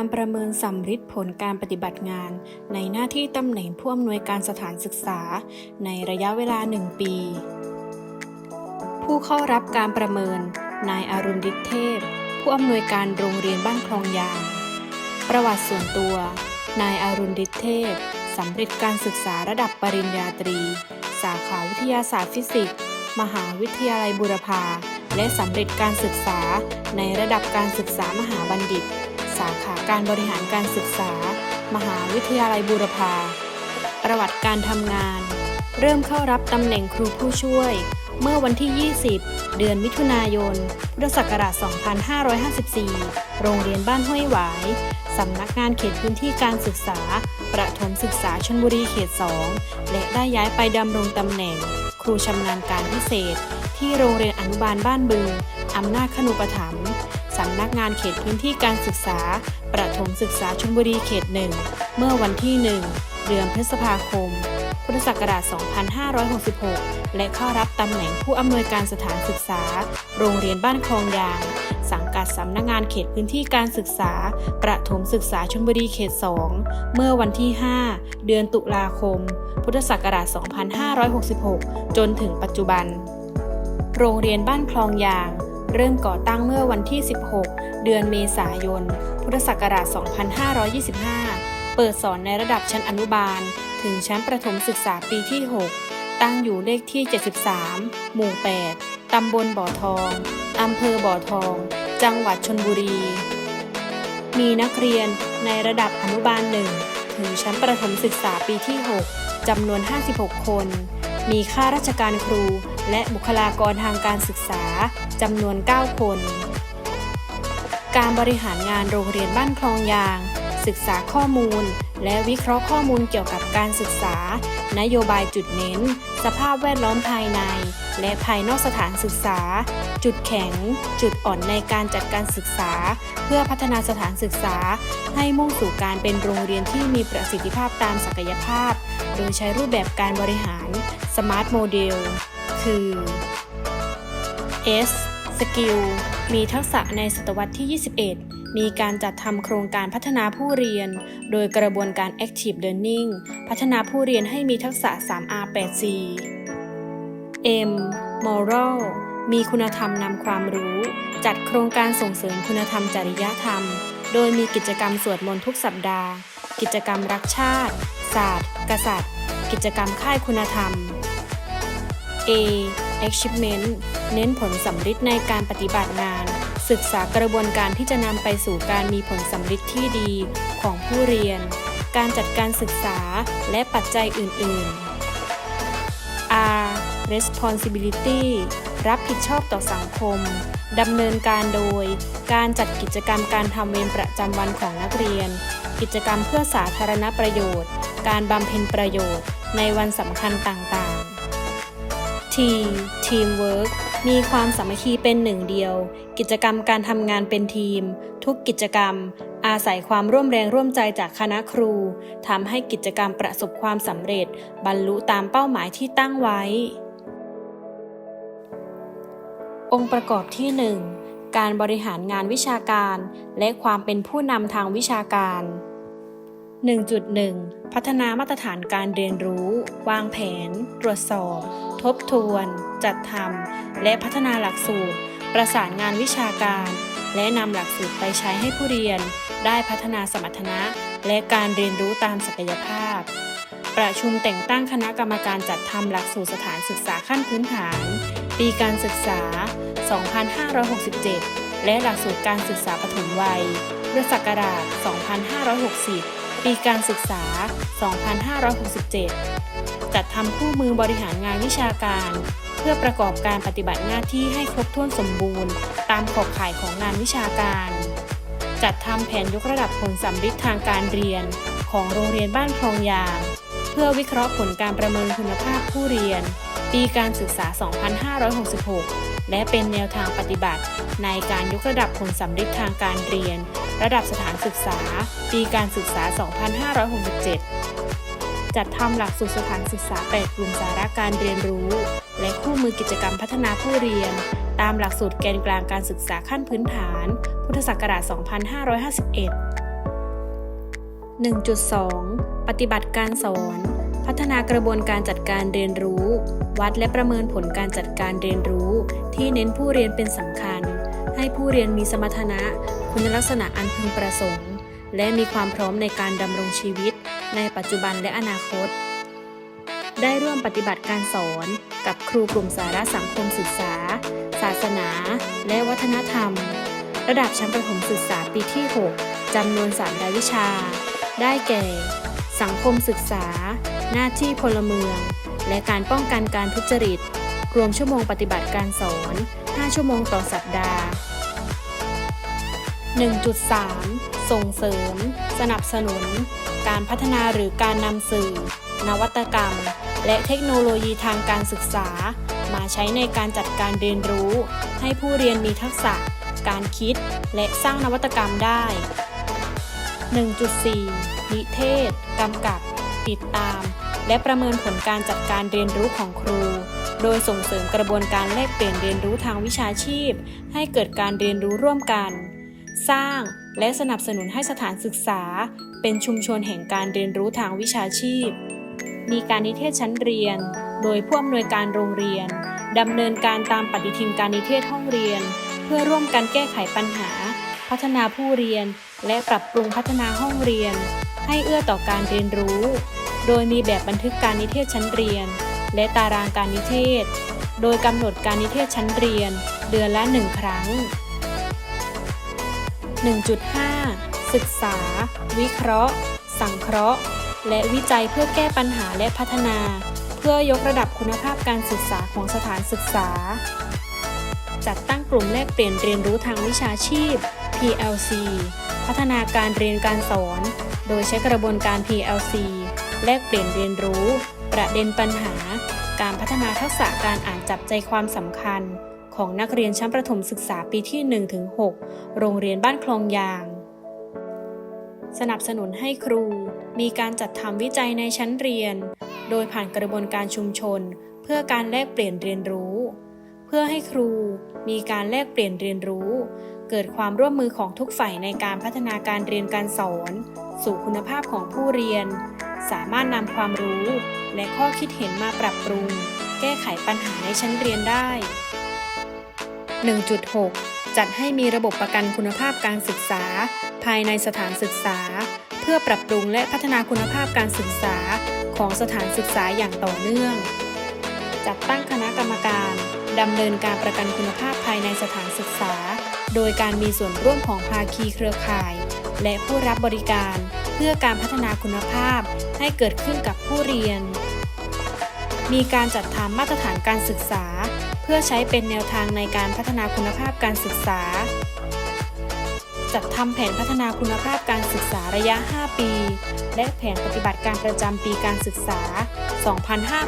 การประเมินสัมฤทธิ์ผลการปฏิบัติงาน ในหน้าที่ตำแหน่งผู้อำนวยการสถานศึกษา ในระยะเวลา 1 ปี ผู้เข้ารับการประเมิน นายอารุณดิษเทพ ผู้อำนวยการโรงเรียนบ้านคลองยาง ประวัติส่วนตัว นายอารุณดิษเทพสำเร็จการศึกษาระดับปริญญาตรี สาขาวิทยาศาสตร์ฟิสิกส์ มหาวิทยาลัยบูรพาและสำเร็จการศึกษาในระดับการศึกษามหาบัณฑิต ขาการบริหารการศึกษา มหาวิทยาลัยบูรพา ประวัติการทำงาน เริ่มเข้ารับตำแหน่งครูผู้ช่วย เมื่อวันที่ 20 เดือนมิถุนายน พุทธศักราช 2554 โรงเรียนบ้านห้วยหวาย สำนักงานเขตพื้นที่การศึกษา ประถมศึกษาชลบุรีเขต 2 และได้ย้ายไปดำรงตำแหน่ง ครูชำนาญการพิเศษ ที่โรงเรียนอนุบาลบ้านบึงอำนาจขนุปถัมภ์ สำนักงานเขตพื้นที่การศึกษา ประถมศึกษาชลบุรีเขต1เมื่อวันที่ 1 เดือนพฤษภาคม พุทธศักราช 2566 และเข้ารับตำแหน่งผู้อำนวยการสถานศึกษา โรงเรียนบ้านคลองยาง สังกัดสำนักงานเขตพื้นที่การศึกษา ประถมศึกษาชลบุรีเขต 2 เมื่อวันที่ 5 เดือนตุลาคม พุทธศักราช 2566 จนถึงปัจจุบัน โรงเรียนบ้านคลองยาง เริ่มก่อตั้งเมื่อวันที่ 16 เดือนเมษายน พุทธศักราช 2525 เปิดสอนในระดับชั้นอนุบาล ถึงชั้นประถมศึกษาปีที่ 6 ตั้งอยู่เลขที่ 73 หมู่ 8 ตำบลบ่อทอง อำเภอบ่อทอง จังหวัดชนบุรี มีนักเรียนในระดับอนุบาล1ถึงชั้นประถมศึกษาปีที่ 6จำนวน 56 คน มีข้าราชการครู และบุคลากรทางการศึกษาจำนวน 9 คน การบริหารงานโรงเรียนบ้านคลองยาง ศึกษาข้อมูล และวิเคราะห์ข้อมูลเกี่ยวกับการศึกษา นโยบายจุดเน้น สภาพแวดล้อมภายใน และภายนอกสถานศึกษา จุดแข็ง จุดอ่อนในการจัดการศึกษา เพื่อพัฒนาสถานศึกษา ให้มุ่งสู่การเป็นโรงเรียนที่มีประสิทธิภาพตามศักยภาพ โดยใช้รูปแบบการบริหาร Smart Model คือ S Skill มีทักษะในศตวรรษที่ 21 มีการจัดทำโครงการพัฒนาผู้เรียน โดยกระบวนการ Active Learning พัฒนาผู้เรียนให้มีทักษะ 3R 8C M Moral มีคุณธรรมนำความรู้ จัดโครงการส่งเสริมคุณธรรมจริยธรรม โดยมีกิจกรรมสวดมนต์ทุกสัปดาห์ กิจกรรมรักชาติ ศาสตร์ กษัตริย์ กิจกรรมค่ายคุณธรรม A achievement เน้นผลสำฤทธิ์ในการปฏิบัติงาน ศึกษากระบวนการที่จะนำไปสู่การมีผลสำฤทธิ์ที่ดีของผู้เรียน การจัดการศึกษาและปัจจัยอื่น ๆ R responsibility รับผิดชอบต่อสังคม ดำเนินการโดย การจัดกิจกรรมการทำเวรประจำวันของนักเรียน กิจกรรมเพื่อสาธารณประโยชน์ การบำเพ็ญประโยชน์ ในวันสำคัญต่าง ๆ T Teamwork มีความสามัคคีเป็นหนึ่งเดียว กิจกรรมการทำงานเป็นทีม ทุกกิจกรรม อาศัยความร่วมแรงร่วมใจจากคณะครูทำให้กิจกรรมประสบความสำเร็จ บรรลุตามเป้าหมายที่ตั้งไว้ องค์ประกอบที่ 1 การบริหารงานวิชาการ และความเป็นผู้นำทางวิชาการ 1.1 พัฒนามาตรฐานการเรียนรู้ วางแผน ตรวจสอบ ทบทวน จัดทำและพัฒนาหลักสูตร ประสานงานวิชาการ และนำหลักสูตรไปใช้ให้ผู้เรียน ได้พัฒนาสมรรถนะ และการเรียนรู้ตามศักยภาพ ประชุมแต่งตั้งคณะกรรมการจัดทำหลักสูตรสถานศึกษาขั้นพื้นฐาน ปีการศึกษา 2567 และหลักสูตรการศึกษาปฐมวัยพุทธศักราช 2560 ปีการศึกษา 2567 จัดทำคู่มือบริหารงานวิชาการ เพื่อประกอบการปฏิบัติหน้าที่ให้ครบถ้วนสมบูรณ์ ตามขอบข่ายของงานวิชาการ จัดทำแผนยกระดับผลสำฤทธิ์ทางการเรียน ของโรงเรียนบ้านคลองยางเพื่อวิเคราะห์ผลการประเมินคุณภาพผู้เรียน ปีการศึกษา 2566 และเป็นแนวทางปฏิบัติ ในการยกระดับผลสำฤทธิ์ทางการเรียน ระดับสถานศึกษา ปีการศึกษา 2567 จัดทำหลักสูตรสถานศึกษา 8 กลุ่มสาระการเรียนรู้ และคู่มือกิจกรรมพัฒนาผู้เรียน ตามหลักสูตรแกนกลางการศึกษาขั้นพื้นฐาน พุทธศักราช 2551 1.2 ปฏิบัติการสอน พัฒนากระบวนการจัดการเรียนรู้ วัดและประเมินผลการจัดการเรียนรู้ ที่เน้นผู้เรียนเป็นสำคัญ ให้ผู้เรียนมีสมรรถนะ คุณลักษณะอันพึงประสงค์ และมีความพร้อมในการดำรงชีวิต ในปัจจุบันและอนาคต ได้ร่วมปฏิบัติการสอนกับครูกลุ่มสาระสังคมศึกษา ศาสนา และวัฒนธรรม ระดับชั้นประถมศึกษาปีที่ 6 จำนวนสามรายวิชา ได้แก่ สังคมศึกษา หน้าที่พลเมือง และการป้องกันการทุจริต รวมชั่วโมงปฏิบัติการสอน 5 ชั่วโมงต่อสัปดาห์ 1.3 ส่งเสริม สนับสนุน การพัฒนาหรือการนำสื่อ นวัตกรรม และเทคโนโลยีทางการศึกษา มาใช้ในการจัดการเรียนรู้ ให้ผู้เรียนมีทักษะ การคิด และสร้างนวัตกรรมได้ 1.4 นิเทศ กำกับ ติดตาม และประเมินผลการจัดการเรียนรู้ของครู โดยส่งเสริมกระบวนการแลกเปลี่ยนเรียนรู้ทางวิชาชีพ ให้เกิดการเรียนรู้ร่วมกัน สร้างและสนับสนุนให้สถานศึกษา เป็นชุมชนแห่งการเรียนรู้ทางวิชาชีพ มีการนิเทศชั้นเรียน โดยผู้อำนวยการโรงเรียนดำเนินการตามปฏิทินการนิเทศห้องเรียน เพื่อร่วมกันแก้ไขปัญหา พัฒนาผู้เรียน และปรับปรุงพัฒนาห้องเรียน ให้เอื้อต่อการเรียนรู้ โดยมีแบบบันทึกการนิเทศชั้นเรียน และตารางการนิเทศ โดยกำหนดการนิเทศชั้นเรียน เดือนละหนึ่งครั้ง 1.5 ศึกษา วิเคราะห์ สังเคราะห์ และวิจัยเพื่อแก้ปัญหาและพัฒนา เพื่อยกระดับคุณภาพการศึกษาของสถานศึกษา จัดตั้งกลุ่มแลกเปลี่ยนเรียนรู้ทางวิชาชีพ PLC พัฒนาการเรียนการสอน โดยใช้กระบวนการ PLC แลกเปลี่ยนเรียนรู้ ประเด็นปัญหา การพัฒนาทักษะการอ่านจับใจความสำคัญ ของนักเรียนชั้นประถมศึกษาปีที่ 1-6 โรงเรียนบ้านคลองยาง สนับสนุนให้ครู มีการจัดทำวิจัยในชั้นเรียน โดยผ่านกระบวนการชุมชน เพื่อการแลกเปลี่ยนเรียนรู้ เพื่อให้ครูมีการแลกเปลี่ยนเรียนรู้ เกิดความร่วมมือของทุกฝ่ายในการพัฒนาการเรียนการสอน สู่คุณภาพของผู้เรียน สามารถนำความรู้ และข้อคิดเห็นมาปรับปรุง แก้ไขปัญหาในชั้นเรียนได้ 1.6 จัดให้มีระบบประกันคุณภาพการศึกษา ภายในสถานศึกษา เพื่อปรับปรุงและพัฒนาคุณภาพการศึกษาของสถานศึกษาอย่างต่อเนื่อง จัดตั้งคณะกรรมการดำเนินการประกันคุณภาพภายในสถานศึกษา โดยการมีส่วนร่วมของภาคีเครือข่าย และผู้รับบริการ เพื่อการพัฒนาคุณภาพให้เกิดขึ้นกับผู้เรียน มีการจัดทำมาตรฐานการศึกษา พื่อใช้เป็นแนวทางในการพัฒนาคุณภาพการศึกษา จัดทำแผนพัฒนาคุณภาพการศึกษาระยะ 5 ปี และแผนปฏิบัติการประจำปีการศึกษา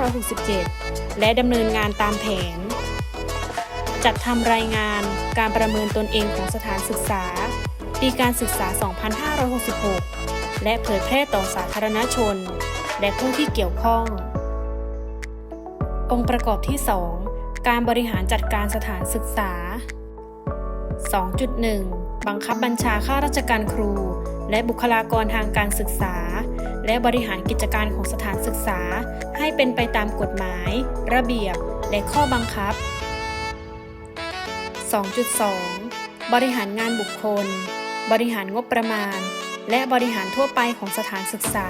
2567 และดำเนินงานตามแผน จัดทำรายงานการประเมินตนเองของสถานศึกษา ปีการศึกษา 2566 และเผยแพร่ต่อสาธารณชน และผู้ที่เกี่ยวข้อง องค์ประกอบที่ 2 การบริหารจัดการสถานศึกษา 2.1 บังคับบัญชาข้าราชการครู และบุคลากรทางการศึกษา และบริหารกิจการของสถานศึกษา ให้เป็นไปตามกฎหมาย ระเบียบ และข้อบังคับ 2.2 บริหารงานบุคคล บริหารงบประมาณ และบริหารทั่วไปของสถานศึกษา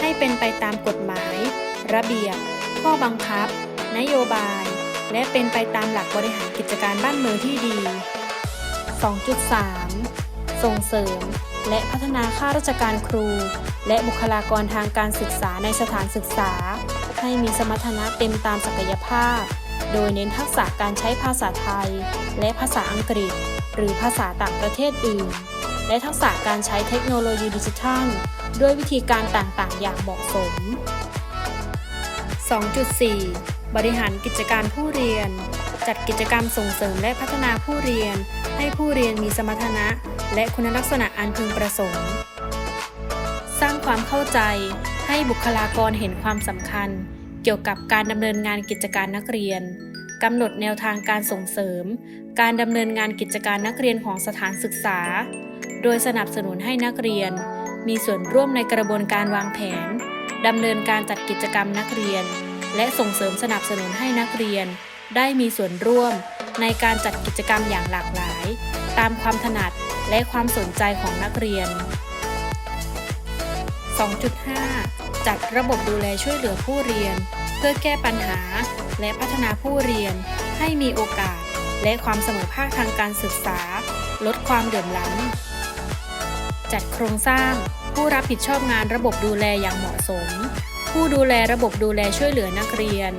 ให้เป็นไปตามกฎหมาย ระเบียบ ข้อบังคับ นโยบาย และเป็นไปตามหลักบริหารกิจการบ้านเมืองที่ดี 2.3 ส่งเสริม และพัฒนาข้าราชการครู และบุคลากรทางการศึกษาในสถานศึกษา ให้มีสมรรถนะเต็มตามศักยภาพ โดยเน้นทักษะการใช้ภาษาไทย และภาษาอังกฤษ หรือภาษาต่างประเทศอื่น และทักษะการใช้เทคโนโลยีดิจิทัล ด้วยวิธีการต่างๆ อย่างเหมาะสม 2.4 บริหารกิจการผู้เรียน จัดกิจกรรมส่งเสริมและพัฒนาผู้เรียน ให้ผู้เรียนมีสมรรถนะ และคุณลักษณะอันพึงประสงค์ สร้างความเข้าใจ ให้บุคลากรเห็นความสำคัญ เกี่ยวกับการดำเนินงานกิจการนักเรียนกำหนดแนวทางการส่งเสริม การดำเนินงานกิจการนักเรียนของสถานศึกษา โดยสนับสนุนให้นักเรียน มีส่วนร่วมในกระบวนการวางแผนดำเนินการจัดกิจกรรมนักเรียน และส่งเสริมสนับสนุนให้นักเรียน ได้มีส่วนร่วมในการจัดกิจกรรมอย่างหลากหลาย ตามความถนัดและความสนใจของนักเรียน 2.5 จัดระบบดูแลช่วยเหลือผู้เรียน เพื่อแก้ปัญหาและพัฒนาผู้เรียนให้มีโอกาส และความเสมอภาคทางการศึกษา ลดความเดือดร้อนจัดโครงสร้าง ผู้รับผิดชอบงานระบบดูแลอย่างเหมาะสม ผู้ดูแลระบบดูแลช่วยเหลือนักเรียน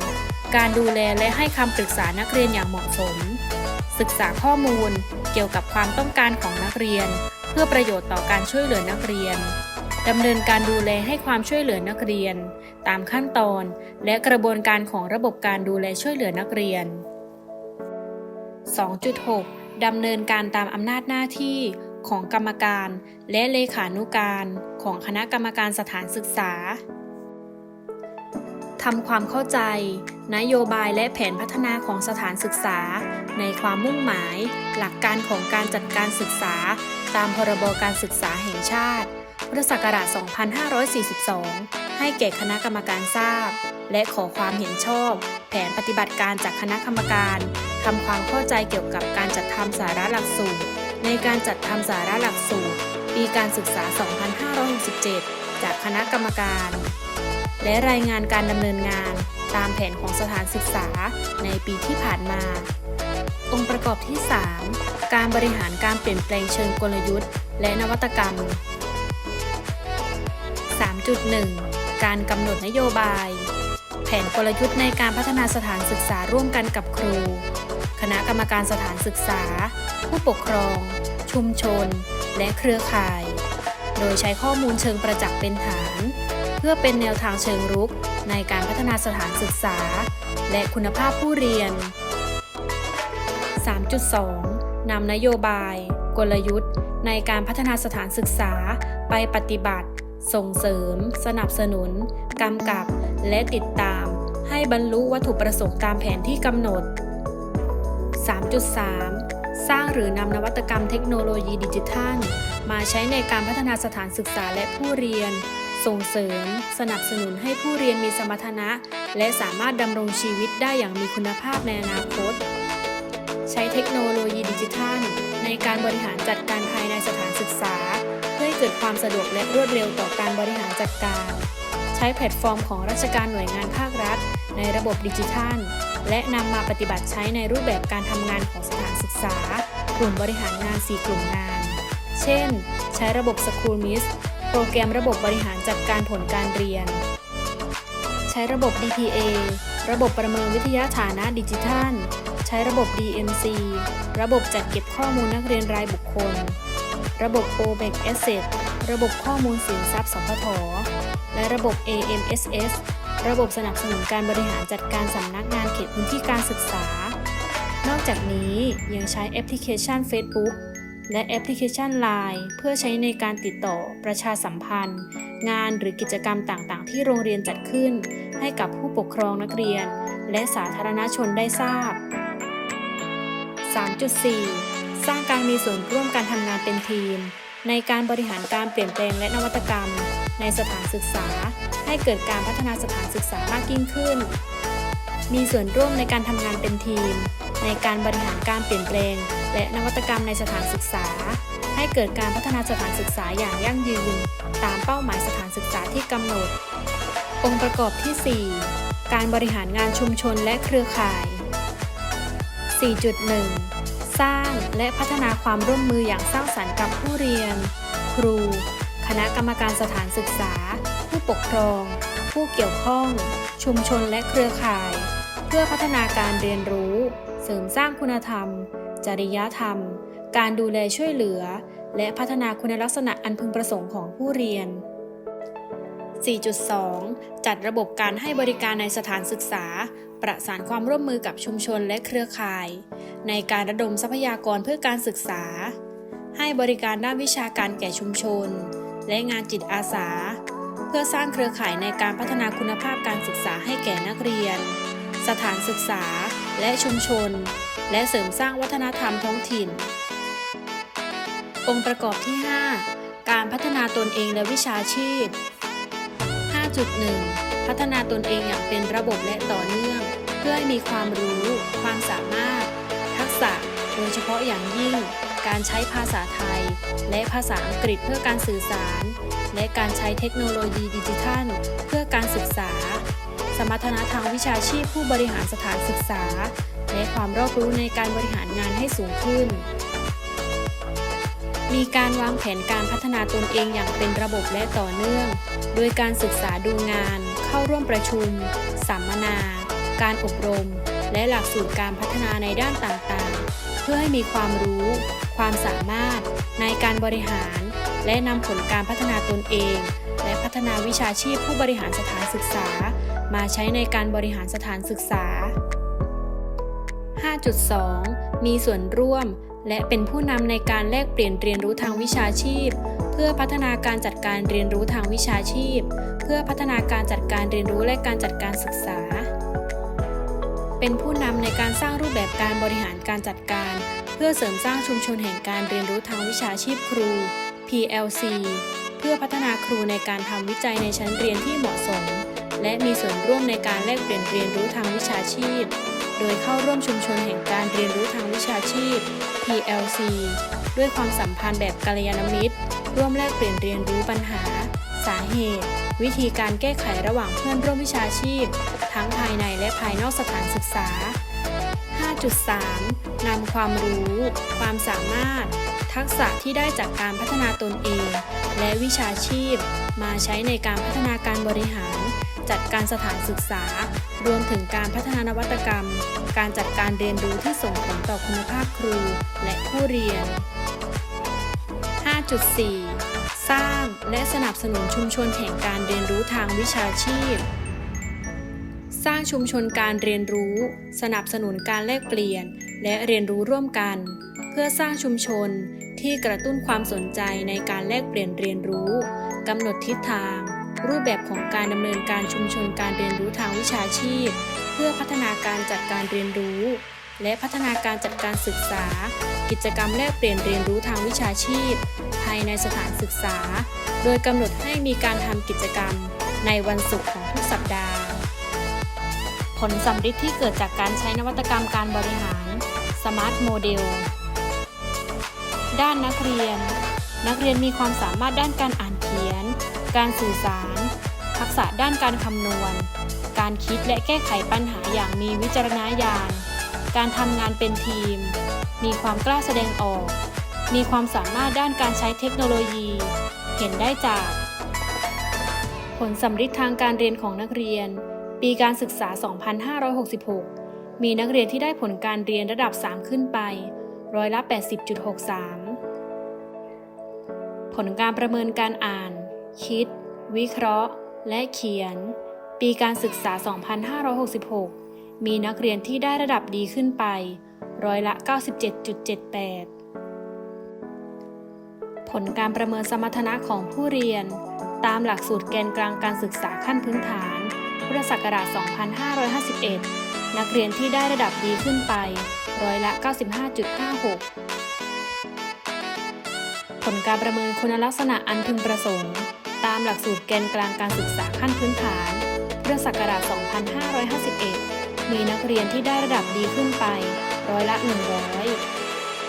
การดูแลและให้คำปรึกษานักเรียนอย่างเหมาะสม ศึกษาข้อมูลเกี่ยวกับความต้องการของนักเรียน เพื่อประโยชน์ต่อการช่วยเหลือนักเรียนดำเนินการดูแลให้ความช่วยเหลือนักเรียน ตามขั้นตอน และกระบวนการของระบบการดูแลช่วยเหลือนักเรียน 2.6 ดำเนินการตามอำนาจหน้าที่ของกรรมการ และเลขานุการ ของคณะกรรมการสถานศึกษา ทำความเข้าใจ นโยบายและแผนพัฒนาของสถานศึกษา ในความมุ่งหมาย หลักการของการจัดการศึกษา ตามพรบการศึกษาแห่งชาติพุทธศักราช 2542 ให้แก่คณะกรรมการทราบ และขอความเห็นชอบ แผนปฏิบัติการจากคณะกรรมการทำความเข้าใจเกี่ยวกับการจัดทำสาระหลักสูตร ในการจัดทำสาระหลักสูตร ปีการศึกษา 2567 จากคณะกรรมการ และรายงานการดำเนินงานตามแผนของสถานศึกษาในปีที่ผ่านมา องค์ประกอบที่ 3 การบริหารการเปลี่ยนแปลงเชิงกลยุทธ์ และนวัตกรรม 3.1 การกำหนดนโยบาย แผนกลยุทธ์ในการพัฒนาสถานศึกษาร่วมกันกับครู คณะกรรมการสถานศึกษา ผู้ปกครอง ชุมชน และเครือข่าย โดยใช้ข้อมูลเชิงประจักษ์เป็นฐาน เพื่อเป็นแนวทางเชิงรุกในการพัฒนาสถานศึกษา และคุณภาพผู้เรียน 3.2 นำนโยบาย กลยุทธ์ ในการพัฒนาสถานศึกษาไปปฏิบัติ ส่งเสริม สนับสนุน กำกับ และติดตาม ให้บรรลุวัตถุประสงค์ตามแผนที่กำหนด 3.3 สร้างหรือนำนวัตกรรมเทคโนโลยีดิจิทัล มาใช้ในการพัฒนาสถานศึกษาและผู้เรียน ส่งเสริม สนับสนุนให้ผู้เรียนมีสมรรถนะ และสามารถดำรงชีวิตได้อย่างมีคุณภาพในอนาคต ใช้เทคโนโลยีดิจิทัล ในการบริหารจัดการภายในสถานศึกษา เพื่อให้เกิดความสะดวกและรวดเร็วต่อการบริหารจัดการ ใช้แพลตฟอร์มของราชการหน่วยงานภาครัฐ ในระบบดิจิทัล และนำมาปฏิบัติใช้ในรูปแบบการทำงานของสถานศึกษา กลุ่มบริหารงาน 4 กลุ่มงาน เช่น ใช้ระบบ School Miss โปรแกรมระบบบริหารจัดการผลการเรียน ใช้ระบบ DPA ระบบประเมินวิทยาฐานะดิจิทัล ใช้ระบบ DMC ระบบจัดเก็บข้อมูลนักเรียนรายบุคคล ระบบ OBEC Asset ระบบข้อมูลสินทรัพย์สพท และระบบ AMSS ระบบสนับสนุนการบริหารจัดการสำนักงานเขตพื้นที่การศึกษา นอกจากนี้ยังใช้แอปพลิเคชัน Facebook และแอปพลิเคชัน Line เพื่อใช้ในการติดต่อประชาสัมพันธ์ งานหรือกิจกรรมต่างๆ ที่โรงเรียนจัดขึ้น ให้กับผู้ปกครองนักเรียน และสาธารณชนได้ทราบ 3.4 สร้างการมีส่วนร่วมการทำงานเป็นทีม ในการบริหารการเปลี่ยนแปลงและนวัตกรรม ในสถานศึกษา ให้เกิดการพัฒนาสถานศึกษามากยิ่งขึ้น มีส่วนร่วมในการทำงานเป็นทีม ในการบริหารการเปลี่ยนแปลง และนวัตกรรมในสถานศึกษา ให้เกิดการพัฒนาสถานศึกษาอย่างยั่งยืน ตามเป้าหมายสถานศึกษาที่กำหนด องค์ประกอบที่ 4 การบริหารงานชุมชนและเครือข่าย 4.1 สร้างและพัฒนาความร่วมมืออย่างสร้างสรรค์กับผู้เรียน ครู คณะกรรมการสถานศึกษา ผู้ปกครอง ผู้เกี่ยวข้อง ชุมชนและเครือข่าย เพื่อพัฒนาการเรียนรู้ เสริมสร้างคุณธรรม จริยธรรม การดูแลช่วยเหลือ และพัฒนาคุณลักษณะอันพึงประสงค์ของผู้เรียน 4.2 จัดระบบการให้บริการในสถานศึกษา ประสานความร่วมมือกับชุมชนและเครือข่าย ในการระดมทรัพยากรเพื่อการศึกษา ให้บริการด้านวิชาการแก่ชุมชน และงานจิตอาสา เพื่อสร้างเครือข่ายในการพัฒนาคุณภาพการศึกษาให้แก่นักเรียน สถานศึกษา และชุมชน และเสริมสร้างวัฒนธรรมท้องถิ่น องค์ประกอบที่ 5 การพัฒนาตนเองและวิชาชีพ 5.1 พัฒนาตนเองอย่างเป็นระบบและต่อเนื่อง เพื่อให้มีความรู้ ความสามารถ ทักษะโดยเฉพาะอย่างยิ่ง การใช้ภาษาไทย และภาษาอังกฤษเพื่อการสื่อสาร และการใช้เทคโนโลยีดิจิทัล เพื่อการศึกษา สมรรถนะทางวิชาชีพผู้บริหารสถานศึกษา และความรอบรู้ในการบริหารงานให้สูงขึ้น มีการวางแผนการพัฒนาตนเองอย่างเป็นระบบและต่อเนื่อง โดยการศึกษาดูงาน เข้าร่วมประชุม สัมมนา การอบรม และหลักสูตรการพัฒนาในด้านต่างๆ เพื่อให้มีความรู้ ความสามารถ ในการบริหาร และนำผลการพัฒนาตนเอง และพัฒนาวิชาชีพผู้บริหารสถานศึกษา มาใช้ในการบริหารสถานศึกษา 5.2 มีส่วนร่วม และเป็นผู้นำในการแลกเปลี่ยนเรียนรู้ทางวิชาชีพ เพื่อพัฒนาการจัดการเรียนรู้ทางวิชาชีพ เพื่อพัฒนาการจัดการเรียนรู้และการจัดการศึกษา เป็นผู้นำในการสร้างรูปแบบการบริหารการจัดการ เพื่อเสริมสร้างชุมชนแห่งการเรียนรู้ทางวิชาชีพครู PLC เพื่อพัฒนาครูในการทำวิจัยในชั้นเรียนที่เหมาะสม และมีส่วนร่วมในการแลกเปลี่ยนเรียนรู้ทางวิชาชีพ โดยเข้าร่วมชุมชนแห่งการเรียนรู้ทางวิชาชีพ PLC ด้วยความสัมพันธ์แบบกัลยาณมิตร ร่วมแลกเปลี่ยนเรียนรู้ปัญหา สาเหตุ วิธีการแก้ไขระหว่างเพื่อนร่วมวิชาชีพ ทั้งภายในและภายนอกสถานศึกษา 5.3 นำความรู้ ความสามารถ ทักษะที่ได้จากการพัฒนาตนเอง และวิชาชีพ มาใช้ในการพัฒนาการบริหาร จัดการสถานศึกษา รวมถึงการพัฒนานวัตกรรม การจัดการเรียนรู้ที่ส่งผลต่อคุณภาพครูและผู้เรียน 5.4 สร้างและสนับสนุนชุมชนแห่งการเรียนรู้ทางวิชาชีพ สร้างชุมชนการเรียนรู้ สนับสนุนการแลกเปลี่ยน และเรียนรู้ร่วมกัน เพื่อสร้างชุมชนที่กระตุ้นความสนใจในการแลกเปลี่ยนเรียนรู้กำหนดทิศทาง รูปแบบของการดำเนินการชุมชนการเรียนรู้ทางวิชาชีพ เพื่อพัฒนาการจัดการเรียนรู้ และพัฒนาการจัดการศึกษา กิจกรรมแลกเปลี่ยนเรียนรู้ทางวิชาชีพ ภายในสถานศึกษา โดยกำหนดให้มีการทำกิจกรรมในวันศุกร์ของทุกสัปดาห์ ผลสำฤทธิ์ที่เกิดจากการใช้นวัตกรรมการบริหาร Smart Model ด้านนักเรียน นักเรียนมีความสามารถด้านการอ่านเขียน การสื่อสาร ทักษะด้านการคำนวณ การคิดและแก้ไขปัญหาอย่างมีวิจารณญาณ การทำงานเป็นทีม มีความกล้าแสดงออก มีความสามารถด้านการใช้เทคโนโลยี เห็นได้จาก ผลสำฤทธิ์ทางการเรียนของนักเรียน ปีการศึกษา 2566 มีนักเรียนที่ได้ผลการเรียนระดับ 3 ขึ้นไป ร้อยละ 80.63 ผลการประเมินการอ่าน คิด วิเคราะห์ และเขียน ปีการศึกษา 2566 มีนักเรียนที่ได้ระดับดีขึ้นไป ร้อยละ 97.78 ผลการประเมินสมรรถนะของผู้เรียน ตามหลักสูตรแกนกลางการศึกษาขั้นพื้นฐาน พุทธศักราช 2551 นักเรียนที่ได้ระดับดีขึ้นไป ร้อยละ 95.56ผลการประเมินคุณลักษณะอันพึงประสงค์ ตามหลักสูตรแกนกลางการศึกษาขั้นพื้นฐานพุทธศักราช 2551 มีนักเรียนที่ได้ระดับดีขึ้นไป ร้อยละ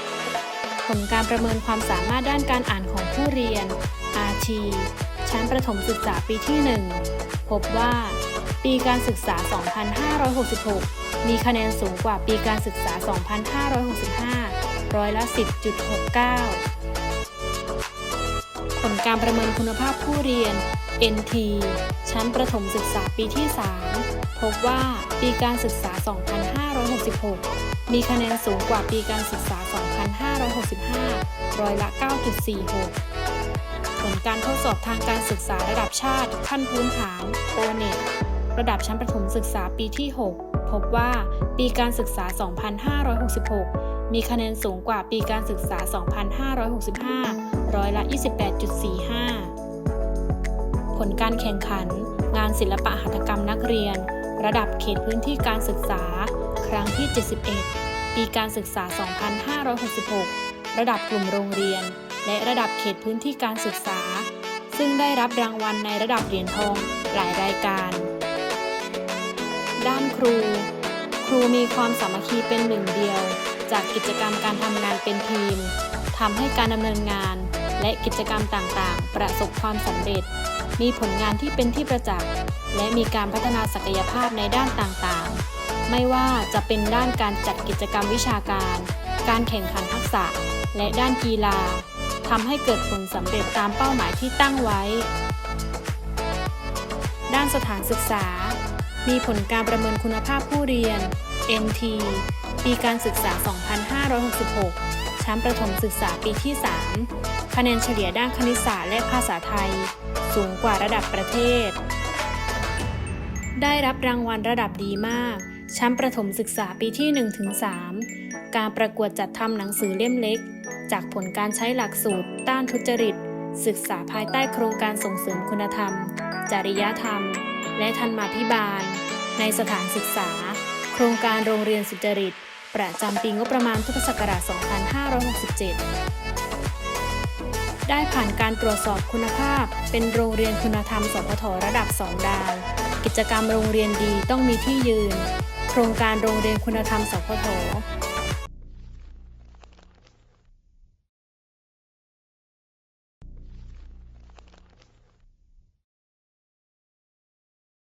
100 ผลการประเมินความสามารถด้านการอ่านของผู้เรียน RT ชั้นประถมศึกษาปีที่ 1 พบว่า ปีการศึกษา 2566 มีคะแนนสูงกว่าปีการศึกษา 2565 ร้อยละ 10.69 ผลการประเมินคุณภาพผู้เรียน NT ชั้นประถมศึกษาปีที่ 3 พบว่าปีการศึกษา 2566 มีคะแนนสูงกว่าปีการศึกษา 2565 ร้อยละ 9.46 ผลการทดสอบทางการศึกษาระดับชาติขั้นพื้นฐาน O-NET ระดับชั้นประถมศึกษาปีที่ 6 พบว่าปีการศึกษา 2566 มีคะแนนสูงกว่าปีการศึกษา 2565 ร้อยละ 28.45 ผลการแข่งขัน งานศิลปะหัตถกรรมนักเรียน ระดับเขตพื้นที่การศึกษา ครั้งที่ 71 ปีการศึกษา 2566 ระดับกลุ่มโรงเรียน และระดับเขตพื้นที่การศึกษา ซึ่งได้รับรางวัลในระดับเหรียญทองหลายรายการ ด้านครู ครูมีความสามัคคีเป็นหนึ่งเดียว จากกิจกรรมการทำงานเป็นทีมทำให้การดำเนินงาน และกิจกรรมต่างๆ ประสบความสำเร็จ มีผลงานที่เป็นที่ประจักษ์ และมีการพัฒนาศักยภาพในด้านต่างๆ ไม่ว่าจะเป็นด้านการจัดกิจกรรมวิชาการ การแข่งขันทักษะ และด้านกีฬาทำให้เกิดผลสำเร็จตามเป้าหมายที่ตั้งไว้ ด้านสถานศึกษา มีผลการประเมินคุณภาพผู้เรียน NT ปีการศึกษา 2566 ชั้นประถมศึกษาปีที่ 3 คะแนนเฉลี่ยด้านคณิตศาสตร์และภาษาไทย สูงกว่าระดับประเทศ ได้รับรางวัลระดับดีมาก ชั้นประถมศึกษาปีที่ 1-3 การประกวดจัดทำหนังสือเล่มเล็ก จากผลการใช้หลักสูตร ต้านทุจริต ศึกษาภายใต้โครงการส่งเสริมคุณธรรม จริยธรรม และธรรมาภิบาล ในสถานศึกษา โครงการโรงเรียนสุจริต ประจำปีงบประมาณพุทธศักราช 2567 ได้ผ่านการตรวจสอบคุณภาพ เป็นโรงเรียนคุณธรรมสพทระดับ 2 ดาว กิจกรรมโรงเรียนดีต้องมีที่ยืน โครงการโรงเรียนคุณธรรมสพท